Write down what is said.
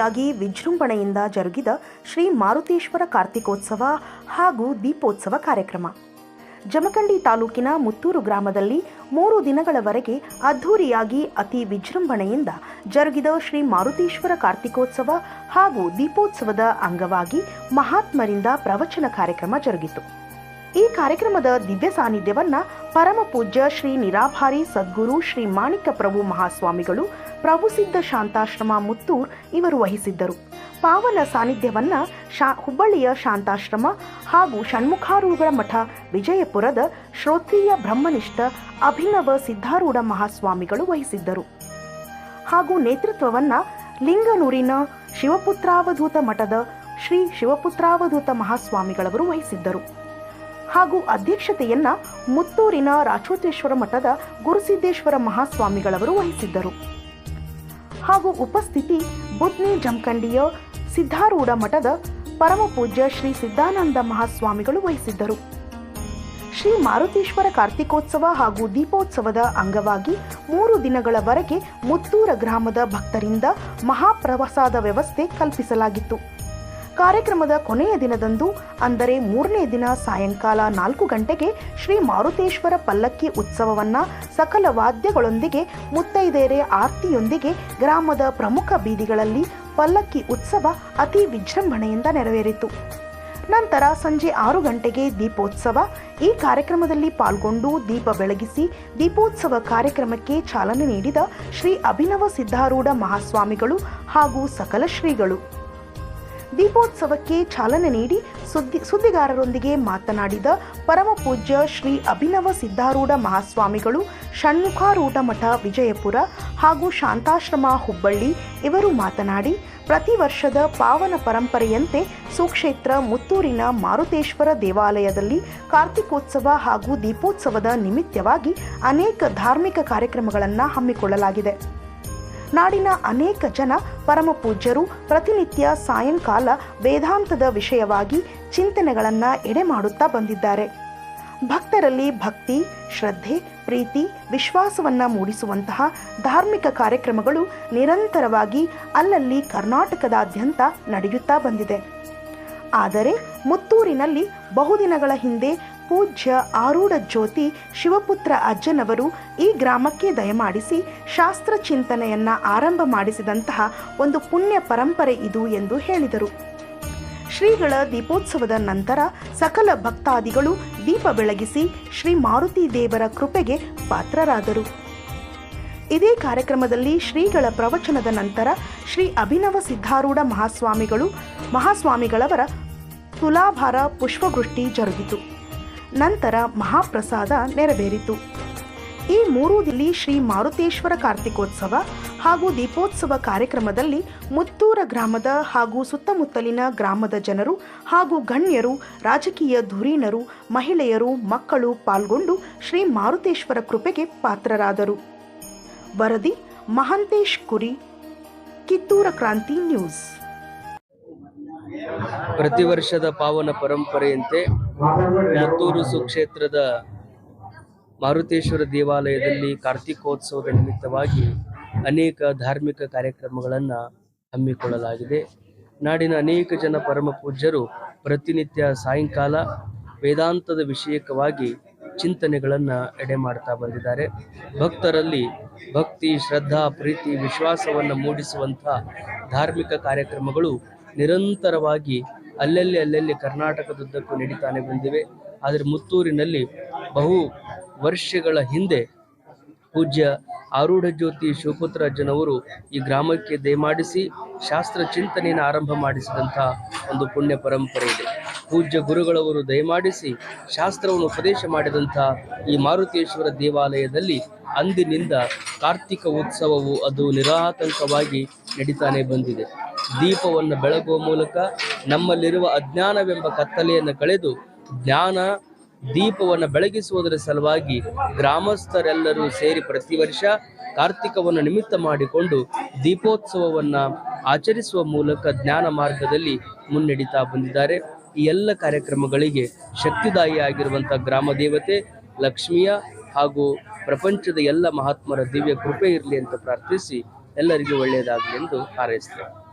ಅದ್ಧೂರಿಯಾಗಿ ವಿಜೃಂಭಣೆಯಿಂದ ಜರುಗಿದ ಶ್ರೀ ಮಾರುತೇಶ್ವರ ಕಾರ್ತಿಕೋತ್ಸವ ಹಾಗೂ ದೀಪೋತ್ಸವ ಕಾರ್ಯಕ್ರಮ. ಜಮಖಂಡಿ ತಾಲೂಕಿನ ಮುತ್ತೂರು ಗ್ರಾಮದಲ್ಲಿ ಮೂರು ದಿನಗಳವರೆಗೆ ಅದ್ಧೂರಿಯಾಗಿ ಅತಿ ವಿಜೃಂಭಣೆಯಿಂದ ಜರುಗಿದ ಶ್ರೀ ಮಾರುತೇಶ್ವರ ಕಾರ್ತಿಕೋತ್ಸವ ಹಾಗೂ ದೀಪೋತ್ಸವದ ಅಂಗವಾಗಿ ಮಹಾತ್ಮರಿಂದ ಪ್ರವಚನ ಕಾರ್ಯಕ್ರಮ ಜರುಗಿತು. ಈ ಕಾರ್ಯಕ್ರಮದ ದಿವ್ಯ ಸಾನ್ನಿಧ್ಯವನ್ನ ಪರಮ ಪೂಜ್ಯ ಶ್ರೀ ನಿರಾಭಾರಿ ಸದ್ಗುರು ಶ್ರೀ ಮಾಣಿಕ ಪ್ರಭು ಮಹಾಸ್ವಾಮಿಗಳು ಪ್ರಭುಸಿದ್ಧ ಶಾಂತಾಶ್ರಮ ಮುತ್ತೂರ್ ಇವರು ವಹಿಸಿದ್ದರು. ಪಾವನ ಸಾನ್ನಿಧ್ಯವನ್ನ ಶಾ ಹುಬ್ಬಳ್ಳಿಯ ಶಾಂತಾಶ್ರಮ ಹಾಗೂ ಷಣ್ಮುಖಾರೂಢ ಮಠ ವಿಜಯಪುರದ ಶ್ರೋತ್ರೀಯ ಬ್ರಹ್ಮನಿಷ್ಠ ಅಭಿನವ ಸಿದ್ಧಾರೂಢ ಮಹಾಸ್ವಾಮಿಗಳು ವಹಿಸಿದ್ದರು. ಹಾಗೂ ನೇತೃತ್ವವನ್ನ ಲಿಂಗನೂರಿನ ಶಿವಪುತ್ರಾವಧೂತ ಮಠದ ಶ್ರೀ ಶಿವಪುತ್ರಾವಧೂತ ಮಹಾಸ್ವಾಮಿಗಳವರು ವಹಿಸಿದ್ದರು. ಹಾಗೂ ಅಧ್ಯಕ್ಷತೆಯನ್ನ ಮುತ್ತೂರಿನ ರಾಚೋತೇಶ್ವರ ಮಠದ ಗುರುಸಿದ್ದೇಶ್ವರ ಮಹಾಸ್ವಾಮಿಗಳವರು ವಹಿಸಿದ್ದರು. ಹಾಗೂ ಉಪಸ್ಥಿತಿ ಬುದ್ನಿ ಜಮಖಂಡಿಯ ಸಿದ್ಧಾರೂಢ ಮಠದ ಪರಮ ಪೂಜ್ಯ ಶ್ರೀ ಸಿದ್ಧಾನಂದ ಮಹಾಸ್ವಾಮಿಗಳು ವಹಿಸಿದ್ದರು. ಶ್ರೀ ಮಾರುತೇಶ್ವರ ಕಾರ್ತಿಕೋತ್ಸವ ಹಾಗೂ ದೀಪೋತ್ಸವದ ಅಂಗವಾಗಿ ಮೂರು ದಿನಗಳವರೆಗೆ ಮುತ್ತೂರ ಗ್ರಾಮದ ಭಕ್ತರಿಂದ ಮಹಾಪ್ರಸಾದ ವ್ಯವಸ್ಥೆ ಕಲ್ಪಿಸಲಾಗಿತ್ತು. ಕಾರ್ಯಕ್ರಮದ ಕೊನೆಯ ದಿನದಂದು, ಅಂದರೆ ಮೂರನೇ ದಿನ ಸಾಯಂಕಾಲ ನಾಲ್ಕು ಗಂಟೆಗೆ ಶ್ರೀ ಮಾರುತೇಶ್ವರ ಪಲ್ಲಕ್ಕಿ ಉತ್ಸವವನ್ನ ಸಕಲ ವಾದ್ಯಗಳೊಂದಿಗೆ ಮುತ್ತೈದೆಯರೆ ಆರ್ತಿಯೊಂದಿಗೆ ಗ್ರಾಮದ ಪ್ರಮುಖ ಬೀದಿಗಳಲ್ಲಿ ಪಲ್ಲಕ್ಕಿ ಉತ್ಸವ ಅತಿ ವಿಜೃಂಭಣೆಯಿಂದ ನೆರವೇರಿತು. ನಂತರ ಸಂಜೆ ಆರು ಗಂಟೆಗೆ ದೀಪೋತ್ಸವ. ಈ ಕಾರ್ಯಕ್ರಮದಲ್ಲಿ ಪಾಲ್ಗೊಂಡು ದೀಪ ಬೆಳಗಿಸಿ ದೀಪೋತ್ಸವ ಕಾರ್ಯಕ್ರಮಕ್ಕೆ ಚಾಲನೆ ನೀಡಿದ ಶ್ರೀ ಅಭಿನವ ಸಿದ್ಧಾರೂಢ ಮಹಾಸ್ವಾಮಿಗಳು ಹಾಗೂ ಸಕಲ ಶ್ರೀಗಳು. ದೀಪೋತ್ಸವಕ್ಕೆ ಚಾಲನೆ ನೀಡಿ ಸುದ್ದಿ ಸುದ್ದಿಗಾರರೊಂದಿಗೆ ಮಾತನಾಡಿದ ಪರಮಪೂಜ್ಯ ಶ್ರೀ ಅಭಿನವ ಸಿದ್ಧಾರೂಢ ಮಹಾಸ್ವಾಮಿಗಳು, ಷಣ್ಮುಖಾರೂಢ ಮಠ ವಿಜಯಪುರ ಹಾಗೂ ಶಾಂತಾಶ್ರಮ ಹುಬ್ಬಳ್ಳಿ ಇವರು ಮಾತನಾಡಿ, ಪ್ರತಿ ವರ್ಷದ ಪಾವನ ಪರಂಪರೆಯಂತೆ ಸುಕ್ಷೇತ್ರ ಮುತ್ತೂರಿನ ಮಾರುತೇಶ್ವರ ದೇವಾಲಯದಲ್ಲಿ ಕಾರ್ತಿಕೋತ್ಸವ ಹಾಗೂ ದೀಪೋತ್ಸವದ ನಿಮಿತ್ತವಾಗಿ ಅನೇಕ ಧಾರ್ಮಿಕ ಕಾರ್ಯಕ್ರಮಗಳನ್ನು ಹಮ್ಮಿಕೊಳ್ಳಲಾಗಿದೆ. ನಾಡಿನ ಅನೇಕ ಜನ ಪರಮಪೂಜ್ಯರು ಪ್ರತಿನಿತ್ಯ ಸಾಯಂಕಾಲ ವೇದಾಂತದ ವಿಷಯವಾಗಿ ಚಿಂತನೆಗಳನ್ನು ಎಡೆ ಮಾಡುತ್ತಾ ಬಂದಿದ್ದಾರೆ. ಭಕ್ತರಲ್ಲಿ ಭಕ್ತಿ, ಶ್ರದ್ಧೆ, ಪ್ರೀತಿ, ವಿಶ್ವಾಸವನ್ನು ಮೂಡಿಸುವಂತಹ ಧಾರ್ಮಿಕ ಕಾರ್ಯಕ್ರಮಗಳು ನಿರಂತರವಾಗಿ ಅಲ್ಲಲ್ಲಿ ಕರ್ನಾಟಕದಾದ್ಯಂತ ನಡೆಯುತ್ತಾ ಬಂದಿದೆ. ಆದರೆ ಮುತ್ತೂರಿನಲ್ಲಿ ಬಹುದಿನಗಳ ಹಿಂದೆ ಪೂಜ್ಯ ಆರೂಢ ಜ್ಯೋತಿ ಶಿವಪುತ್ರ ಅಜ್ಜನವರು ಈ ಗ್ರಾಮಕ್ಕೆ ದಯಮಾಡಿಸಿ ಶಾಸ್ತ್ರ ಚಿಂತನೆಯನ್ನ ಆರಂಭ ಮಾಡಿಸಿದಂತಹ ಒಂದು ಪುಣ್ಯ ಪರಂಪರೆ ಇದು ಎಂದು ಹೇಳಿದರು. ಶ್ರೀಗಳ ದೀಪೋತ್ಸವದ ನಂತರ ಸಕಲ ಭಕ್ತಾದಿಗಳು ದೀಪ ಬೆಳಗಿಸಿ ಶ್ರೀ ಮಾರುತಿ ದೇವರ ಕೃಪೆಗೆ ಪಾತ್ರರಾದರು. ಇದೇ ಕಾರ್ಯಕ್ರಮದಲ್ಲಿ ಶ್ರೀಗಳ ಪ್ರವಚನದ ನಂತರ ಶ್ರೀ ಅಭಿನವ ಸಿದ್ಧಾರೂಢ ಮಹಾಸ್ವಾಮಿಗಳು ಮಹಾಸ್ವಾಮಿಗಳವರ ತುಲಾಭಾರ ಪುಷ್ಪವೃಷ್ಟಿ ಜರುಗಿತು. ನಂತರ ಮಹಾಪ್ರಸಾದ ನೆರವೇರಿತು. ಈ ಮೂರು ದಿಲ್ಲಿ ಶ್ರೀ ಮಾರುತೇಶ್ವರ ಕಾರ್ತಿಕೋತ್ಸವ ಹಾಗೂ ದೀಪೋತ್ಸವ ಕಾರ್ಯಕ್ರಮದಲ್ಲಿ ಮುತ್ತೂರ ಗ್ರಾಮದ ಹಾಗೂ ಸುತ್ತಮುತ್ತಲಿನ ಗ್ರಾಮದ ಜನರು ಹಾಗೂ ಗಣ್ಯರು, ರಾಜಕೀಯ ಧುರೀಣರು, ಮಹಿಳೆಯರು, ಮಕ್ಕಳು ಪಾಲ್ಗೊಂಡು ಶ್ರೀ ಮಾರುತೇಶ್ವರ ಕೃಪೆಗೆ ಪಾತ್ರರಾದರು. ವರದಿ ಮಹಂತೇಶ್ ಕುರಿ, ಕಿತ್ತೂರ ಕ್ರಾಂತಿ ನ್ಯೂಸ್. ಪ್ರತಿ ವರ್ಷದ ಪಾವನ ಪರಂಪರೆಯಂತೆ ಮತ್ತೂರು ಸುಕ್ಷೇತ್ರದ ಮಾರುತೇಶ್ವರ ದೇವಾಲಯದಲ್ಲಿ ಕಾರ್ತಿಕೋತ್ಸವದ ನಿಮಿತ್ತವಾಗಿ ಅನೇಕ ಧಾರ್ಮಿಕ ಕಾರ್ಯಕ್ರಮಗಳನ್ನು ಹಮ್ಮಿಕೊಳ್ಳಲಾಗಿದೆ. ನಾಡಿನ ಅನೇಕ ಜನ ಪರಮ ಪೂಜ್ಯರು ಪ್ರತಿನಿತ್ಯ ಸಾಯಂಕಾಲ ವೇದಾಂತದ ವಿಷಯಕವಾಗಿ ಚಿಂತನೆಗಳನ್ನು ಎಡೆ ಮಾಡ್ತಾ ಬಂದಿದ್ದಾರೆ. ಭಕ್ತರಲ್ಲಿ ಭಕ್ತಿ, ಶ್ರದ್ಧಾ, ಪ್ರೀತಿ, ವಿಶ್ವಾಸವನ್ನು ಮೂಡಿಸುವಂಥ ಧಾರ್ಮಿಕ ಕಾರ್ಯಕ್ರಮಗಳು ನಿರಂತರವಾಗಿ ಅಲ್ಲಲ್ಲಿ ಅಲ್ಲಲ್ಲಿ ಕರ್ನಾಟಕದುದ್ದಕ್ಕೂ ನಡೀತಾನೆ ಬಂದಿವೆ. ಆದರೆ ಮುತ್ತೂರಿನಲ್ಲಿ ಬಹು ವರ್ಷಗಳ ಹಿಂದೆ ಪೂಜ್ಯ ಆರೂಢ ಜ್ಯೋತಿ ಶಿವಪುತ್ರ ಅಜ್ಜನವರು ಈ ಗ್ರಾಮಕ್ಕೆ ದಯಮಾಡಿಸಿ ಶಾಸ್ತ್ರ ಚಿಂತನೆಯನ್ನು ಆರಂಭ ಮಾಡಿಸಿದಂಥ ಒಂದು ಪುಣ್ಯ ಪರಂಪರೆ ಇದೆ. ಪೂಜ್ಯ ಗುರುಗಳವರು ದಯಮಾಡಿಸಿ ಶಾಸ್ತ್ರವನ್ನು ಉಪದೇಶ ಮಾಡಿದಂಥ ಈ ಮಾರುತೇಶ್ವರ ದೇವಾಲಯದಲ್ಲಿ ಅಂದಿನಿಂದ ಕಾರ್ತಿಕ ಉತ್ಸವವು ಅದು ನಿರಾತಂಕವಾಗಿ ನಡೀತಾನೆ ಬಂದಿದೆ. ದೀಪವನ್ನು ಬೆಳಗುವ ಮೂಲಕ ನಮ್ಮಲ್ಲಿರುವ ಅಜ್ಞಾನವೆಂಬ ಕತ್ತಲೆಯನ್ನು ಕಳೆದು ಜ್ಞಾನ, ದೀಪವನ್ನು ಬೆಳಗಿಸುವುದರ ಸಲುವಾಗಿ ಗ್ರಾಮಸ್ಥರೆಲ್ಲರೂ ಸೇರಿ ಪ್ರತಿ ವರ್ಷ ಕಾರ್ತಿಕವನ್ನು ನಿಮಿತ್ತ ಮಾಡಿಕೊಂಡು ದೀಪೋತ್ಸವವನ್ನು ಆಚರಿಸುವ ಮೂಲಕ ಜ್ಞಾನ ಮಾರ್ಗದಲ್ಲಿ ಮುನ್ನಡೀತಾ ಬಂದಿದ್ದಾರೆ. ಈ ಎಲ್ಲ ಕಾರ್ಯಕ್ರಮಗಳಿಗೆ ಶಕ್ತಿದಾಯಿಯಾಗಿರುವಂಥ ಗ್ರಾಮ ದೇವತೆ, ಲಕ್ಷ್ಮಿಯ ಹಾಗೂ ಪ್ರಪಂಚದ ಎಲ್ಲ ಮಹಾತ್ಮರ ದಿವ್ಯ ಕೃಪೆ ಇರಲಿ ಅಂತ ಪ್ರಾರ್ಥಿಸಿ ಎಲ್ಲರಿಗೂ ಒಳ್ಳೆಯದಾಗಲಿ ಎಂದು ಹಾರೈಸ್ತೇವೆ